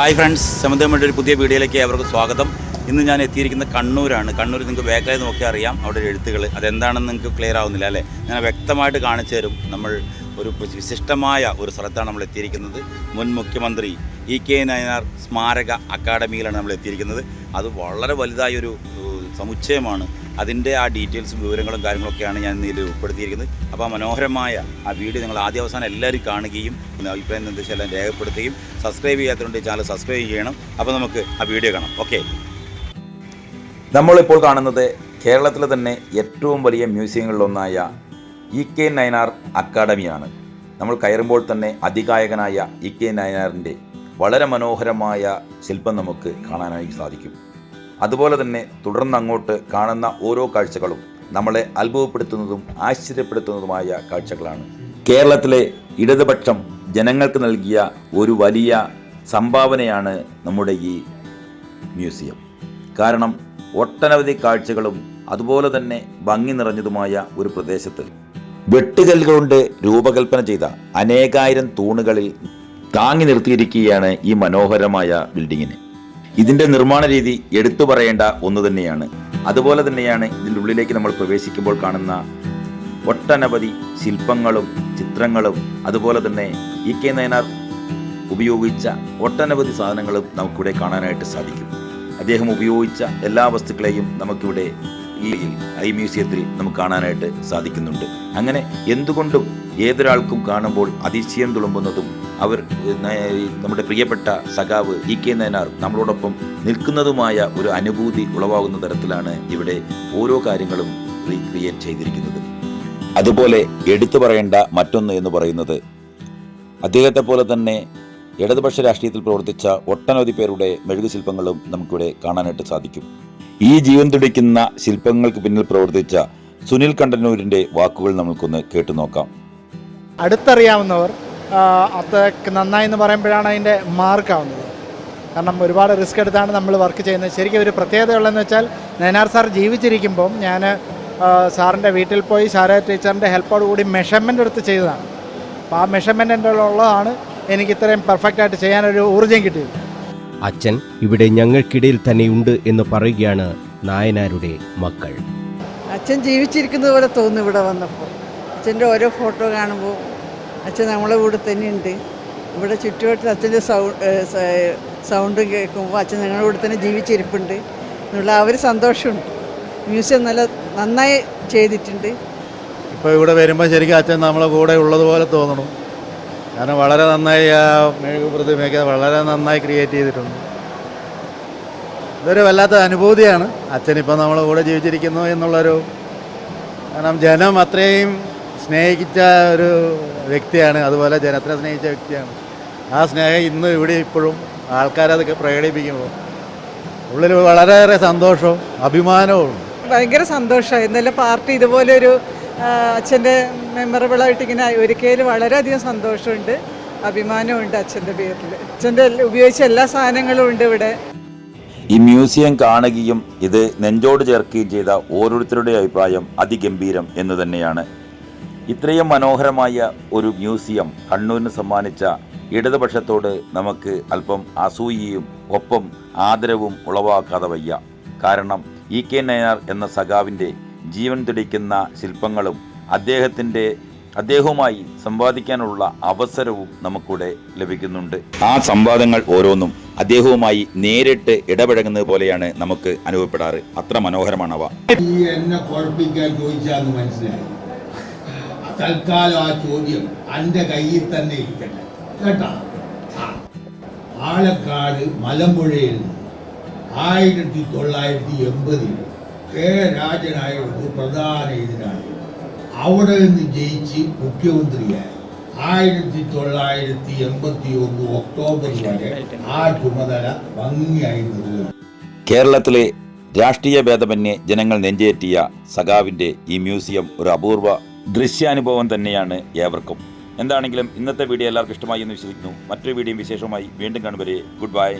Hi friends ഒരു പുതിയ വീഡിയോയിലേക്ക് അവർക്ക് സ്വാഗതം. ഇന്ന് ഞാൻ എത്തിയിരിക്കുന്ന കണ്ണൂരാണ്. കണ്ണൂർ നിങ്ങൾക്ക് വേഗമായി നോക്കിയാൽ അറിയാം. അവിടെ എഴുത്തുകൾ അതെന്താണെന്ന് നിങ്ങൾക്ക് ക്ലിയർ ആവുന്നില്ല അല്ലേ? ഞാൻ വ്യക്തമായിട്ട് കാണിച്ചു തരും. നമ്മൾ ഒരു വിശിഷ്ടമായ ഒരു സ്ഥലത്താണ് നമ്മൾ എത്തിയിരിക്കുന്നത്. മുൻ മുഖ്യമന്ത്രി ഇ കെ നയനാർ സ്മാരക അക്കാഡമിയിലാണ് നമ്മൾ എത്തിയിരിക്കുന്നത്. അത് വളരെ വലുതായൊരു സമുച്ചയമാണ്. അതിന്റെ ആ ഡീറ്റെയിൽസും വിവരങ്ങളും കാര്യങ്ങളൊക്കെയാണ് ഞാൻ ഇതിൽ ഉൾപ്പെടുത്തിയിരിക്കുന്നത്. അപ്പോൾ ആ മനോഹരമായ ആ വീഡിയോ നിങ്ങൾ ആദ്യ അവസാനം എല്ലാവരും കാണുകയും അഭിപ്രായം എല്ലാം രേഖപ്പെടുത്തുകയും സബ്സ്ക്രൈബ് ചെയ്യാത്തതുകൊണ്ട് ചാനൽ സബ്സ്ക്രൈബ് ചെയ്യണം. അപ്പോൾ നമുക്ക് ആ വീഡിയോ കാണാം. ഓക്കെ നമ്മളിപ്പോൾ കാണുന്നത് കേരളത്തിലെ തന്നെ ഏറ്റവും വലിയ മ്യൂസിയങ്ങളിലൊന്നായ ഇ കെ നയനാർ അക്കാഡമിയാണ് നമ്മൾ കയറുമ്പോൾ തന്നെ അതികായകനായ ഇ കെ നയനാറിന്റെ വളരെ മനോഹരമായ ശില്പം നമുക്ക് കാണാനായി സാധിക്കും. അതുപോലെ തന്നെ തുടർന്ന് അങ്ങോട്ട് കാണുന്ന ഓരോ കാഴ്ചകളും നമ്മളെ അത്ഭുതപ്പെടുത്തുന്നതും ആശ്ചര്യപ്പെടുത്തുന്നതുമായ കാഴ്ചകളാണ്. കേരളത്തിലെ ഇടതുപക്ഷം ജനങ്ങൾക്ക് നൽകിയ ഒരു വലിയ സംഭാവനയാണ് നമ്മുടെ ഈ മ്യൂസിയം. കാരണം ഒട്ടനവധി കാഴ്ചകളും അതുപോലെ തന്നെ ഭംഗി നിറഞ്ഞതുമായ ഒരു പ്രദേശത്ത് വെട്ടുകല്ലുകൾ കൊണ്ട് രൂപകൽപ്പന ചെയ്ത അനേകായിരം തൂണുകളിൽ താങ്ങി നിർത്തിയിരിക്കുകയാണ് ഈ മനോഹരമായ ബിൽഡിങ്ങിന്. ഇതിന്റെ നിർമ്മാണ രീതി എടുത്തു പറയേണ്ട ഒന്ന് തന്നെയാണ്. അതുപോലെ തന്നെയാണ് ഇതിന്റെ ഉള്ളിലേക്ക് നമ്മൾ പ്രവേശിക്കുമ്പോൾ കാണുന്ന ഒട്ടനവധി ശില്പങ്ങളും ചിത്രങ്ങളും അതുപോലെ തന്നെ ഇ കെ നയനാർ ഉപയോഗിച്ച ഒട്ടനവധി സാധനങ്ങളും നമുക്കിവിടെ കാണാനായിട്ട് സാധിക്കും. അദ്ദേഹം ഉപയോഗിച്ച എല്ലാ വസ്തുക്കളെയും നമുക്കിവിടെ ഈ ഐ മ്യൂസിയത്തിൽ നമുക്ക് കാണാനായിട്ട് സാധിക്കുന്നുണ്ട്. അങ്ങനെ എന്തുകൊണ്ടും ഏതൊരാൾക്കും കാണുമ്പോൾ അതിശയം തുളുമ്പുന്നതും അവർ നമ്മുടെ പ്രിയപ്പെട്ട സഖാവ് ഇ കെ നയനാർ നമ്മളോടൊപ്പം നിൽക്കുന്നതുമായ ഒരു അനുഭൂതി ഉളവാകുന്ന തരത്തിലാണ് ഇവിടെ ഓരോ കാര്യങ്ങളും റീക്രിയേറ്റ് ചെയ്തിരിക്കുന്നത്. അതുപോലെ എടുത്തു പറയേണ്ട മറ്റൊന്ന് എന്ന് പറയുന്നത് അദ്ദേഹത്തെ പോലെ തന്നെ ഇടതുപക്ഷ രാഷ്ട്രീയത്തിൽ പ്രവർത്തിച്ച ഒട്ടനവധി പേരുടെ മെഴുകു ശില്പങ്ങളും നമുക്കിവിടെ കാണാനായിട്ട് സാധിക്കും. ഈ ജീവൻ തുടിക്കുന്ന ശില്പങ്ങൾക്ക് പിന്നിൽ പ്രവർത്തിച്ച സുനിൽ കണ്ടനൂരിന്റെ വാക്കുകൾ നമുക്കൊന്ന് കേട്ടു നോക്കാം. അടുത്തറിയാവുന്നവർ അത്രയ്ക്ക് നന്നായി എന്ന് പറയുമ്പോഴാണ് അതിന്റെ മാർക്കാവുന്നത് കാരണം ഒരുപാട് റിസ്ക് എടുത്താണ് നമ്മൾ വർക്ക് ചെയ്യുന്നത്. ശരിക്കും ഒരു പ്രത്യേകതയുള്ളതെന്ന് വെച്ചാൽ നയനാർ സാർ ജീവിച്ചിരിക്കുമ്പം ഞാൻ സാറിന്റെ വീട്ടിൽ പോയി സാറെ ടീച്ചറിന്റെ ഹെൽപ്പോട് കൂടി മെഷർമെന്റ് എടുത്ത് ചെയ്തതാണ്. അപ്പോൾ ആ മെഷർമെന്റ് എന്റെ ഉള്ളതാണ് എനിക്ക് ഇത്രയും പെർഫെക്റ്റ് ആയിട്ട് ചെയ്യാനൊരു ഊർജം കിട്ടിയത്. അച്ഛൻ ഇവിടെ ഞങ്ങൾക്കിടയിൽ തന്നെയുണ്ട് എന്ന് പറയുകയാണ് നായനാരുടെ മക്കൾ. അച്ഛൻ ജീവിച്ചിരിക്കുന്നത് പോലെ തോന്നുന്നു ഇവിടെ വന്നപ്പോൾ. അച്ഛന്റെ ഓരോ ഫോട്ടോ കാണുമ്പോൾ അച്ഛൻ നമ്മളെ കൂടെ തന്നെയുണ്ട്. ഇവിടെ ചുറ്റുവട്ടത്ത് അച്ഛന്റെ സൗണ്ട് കേൾക്കുമ്പോൾ അച്ഛൻ ഞങ്ങളുടെ കൂടെ തന്നെ ജീവിച്ചിരിപ്പുണ്ട്. എന്നുള്ള ആ ഒരു സന്തോഷമുണ്ട്. മ്യൂസിയം നല്ല നന്നായി ചെയ്തിട്ടുണ്ട്. ഇപ്പോൾ ഇവിടെ വരുമ്പോൾ ശരിക്കും അച്ഛൻ നമ്മളെ കൂടെ ഉള്ളതുപോലെ തോന്നണം. കാരണം വളരെ നന്നായി ആ മെഴുകു പ്രതിമയൊക്കെ വളരെ നന്നായി ക്രിയേറ്റ് ചെയ്തിട്ടുണ്ട്. ഇതൊരു വല്ലാത്ത അനുഭൂതിയാണ്. അച്ഛനിപ്പോൾ നമ്മളെ കൂടെ ജീവിച്ചിരിക്കുന്നു എന്നുള്ളൊരു കാരണം ജനം അത്രയും സ്നേഹിച്ച ഒരു വ്യക്തിയാണ് അതുപോലെ ജനത്തിനെ സ്നേഹിച്ച വ്യക്തിയാണ്. ആ സ്നേഹം ഇന്ന് ഇവിടെ ഇപ്പോഴും ആൾക്കാരതൊക്കെ പ്രകടിപ്പിക്കുമ്പോൾ ഉള്ളിൽ വളരെയേറെ സന്തോഷവും അഭിമാനവും ഭയങ്കര സന്തോഷമായി. ഇന്നലെ പാർട്ടി ഇതുപോലെ ഒരു അച്ഛന്റെ മെമ്മറബിളായിട്ട് ഇങ്ങനെ ഒരുക്കിയതിൽ വളരെയധികം സന്തോഷമുണ്ട് അഭിമാനമുണ്ട് അച്ഛന്റെ പേരിൽ. അച്ഛന്റെ ഉപയോഗിച്ച എല്ലാ സാധനങ്ങളും ഉണ്ട് ഇവിടെ. ഈ മ്യൂസിയം കാണുകയും ഇത് നെഞ്ചോട് ചേർക്കുകയും ചെയ്ത ഓരോരുത്തരുടെ അഭിപ്രായം അതിഗംഭീരം എന്ന് തന്നെയാണ് ഇത്രയും മനോഹരമായ ഒരു മ്യൂസിയം കണ്ണൂരിന് സമ്മാനിച്ച ഇടതുപക്ഷത്തോട് നമുക്ക് അല്പം അസൂയയും ഒപ്പം ആദരവും ഉളവാക്കാതെ വയ്യ. കാരണം ഇ കെ നയനാർ എന്ന സഖാവിന്റെ ജീവൻ തുടിക്കുന്ന ശില്പങ്ങളും അദ്ദേഹത്തിന്റെ അദ്ദേഹവുമായി സംവാദിക്കാനുള്ള അവസരവും നമുക്കിവിടെ ലഭിക്കുന്നുണ്ട്. ആ സംവാദങ്ങൾ ഓരോന്നും അദ്ദേഹവുമായി നേരിട്ട് ഇടപഴകുന്നത് പോലെയാണ് നമുക്ക് അനുഭവപ്പെടാറ്. അത്ര മനോഹരമാണവ. എന്നെ കുഴപ്പിക്കാൻ ചോദിച്ചാന്ന് മനസ്സിലായി. തൽക്കാലം ആ ചോദ്യം അന്റെ കയ്യിൽ തന്നെ ഇരിക്കട്ടെ. കേട്ടാ. പാലക്കാട് മലമ്പുഴയിൽ നിന്ന് ആയിരത്തി തൊള്ളായിരത്തി എൺപതിൽ കെ രാജനായിരുന്നു പ്രധാന എതിരാളി. അവിടെ നിന്ന് ജയിച്ച് മുഖ്യമന്ത്രിയായി. ആയിരത്തി തൊള്ളായിരത്തി എൺപത്തി ഒന്ന് ഒക്ടോബർ വരെ ആ ചുമതല ഭംഗിയായി കേരളത്തിലെ രാഷ്ട്രീയ ഭേദമന്യേ ജനങ്ങൾ നെഞ്ചേറ്റിയ സഖാവിന്റെ ഈ മ്യൂസിയം ഒരു അപൂർവ ദൃശ്യാനുഭവം തന്നെയാണ് ഏവർക്കും. എന്താണെങ്കിലും ഇന്നത്തെ വീഡിയോ എല്ലാവർക്കും ഇഷ്ടമായി എന്ന് വിശ്വസിക്കുന്നു. മറ്റൊരു വീഡിയോയും വിശേഷമായി വീണ്ടും കാണുവരെ ഗുഡ് ബൈ